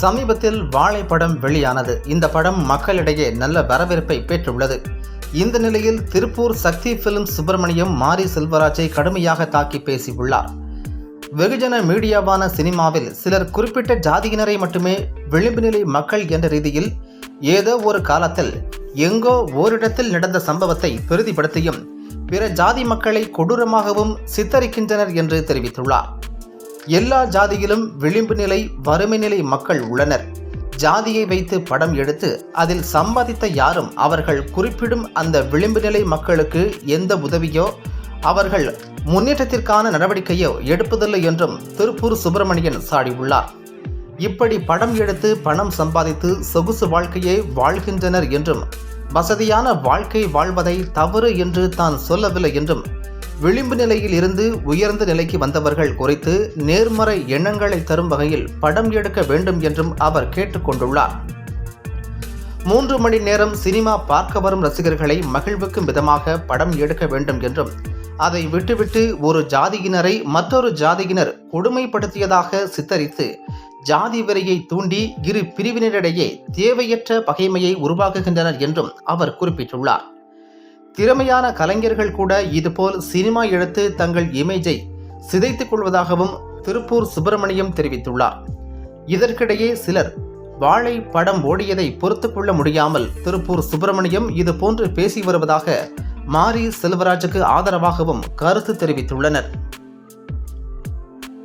சமீபத்தில் வாழை படம் வெளியானது. இந்த படம் மக்களிடையே நல்ல வரவேற்பை பெற்றுள்ளது. இந்த நிலையில் திருப்பூர் சக்தி பிலிம் சுப்பிரமணியம் மாரி செல்வராஜை கடுமையாக தாக்கி பேசியுள்ளார். வெகுஜன மீடியாவான சினிமாவில் சிலர் குறிப்பிட்ட ஜாதியினரை மட்டுமே விளிம்பு நிலை மக்கள் என்ற ரீதியில் ஏதோ ஒரு காலத்தில் எங்கோ ஓரிடத்தில் நடந்த சம்பவத்தை பெரிதிப்படுத்தியும் பிற ஜாதி மக்களை கொடூரமாகவும் சித்தரிக்கின்றனர் என்று தெரிவித்துள்ளார். எல்லா ஜாதியிலும் விளிம்பு நிலை வறுமை நிலை மக்கள் உள்ளனர். ஜாதியை வைத்து படம் எடுத்து அதில் சம்பாதித்த யாரும் அவர்கள் குறிப்பிடும் அந்த விளிம்பு நிலை மக்களுக்கு எந்த உதவியோ அவர்கள் முன்னேற்றத்திற்கான நடவடிக்கையோ எடுப்பதில்லை என்றும் திருப்பூர் சுப்பிரமணியன் சாடியுள்ளார். இப்படி படம் எடுத்து பணம் சம்பாதித்து சொகுசு வாழ்க்கையை வாழ்கின்றனர் என்றும் வசதியான வாழ்க்கை வாழ்வதை தவறு என்று தான் சொல்லவில்லை என்றும் விளிம்பு நிலையில் இருந்து உயர்ந்த நிலைக்கு வந்தவர்கள் குறித்து நேர்மறை எண்ணங்களை தரும் வகையில் படம் எடுக்க வேண்டும் என்றும் அவர் கேட்டுக்கொண்டுள்ளார். மூன்று மணி நேரம் சினிமா பார்க்க வரும் ரசிகர்களை மகிழ்விக்கும் விதமாக படம் எடுக்க வேண்டும் என்றும் அதை விட்டுவிட்டு ஒரு ஜாதியினரை மற்றொரு ஜாதியினர் கொடுமைப்படுத்தியதாக சித்தரித்து ஜாதி வெறியை தூண்டி இரு பிரிவினரிடையே தேவையற்ற பகைமையை உருவாக்குகின்றனர் என்றும் அவர் குறிப்பிட்டுள்ளார். திறமையான கலைஞர்கள் கூட இதுபோல் சினிமா எடுத்து தங்கள் இமேஜை சிதைத்துக் கொள்வதாகவும் திருப்பூர் சுப்பிரமணியம் தெரிவித்துள்ளார். இதற்கிடையே சிலர் வாழை படம் ஓடியதை பொறுத்து கொள்ள முடியாமல் திருப்பூர் சுப்பிரமணியம் இதுபோன்று பேசி வருவதாக மாரி செல்வராஜுக்கு ஆதரவாகவும் கருத்து தெரிவித்துள்ளனர்.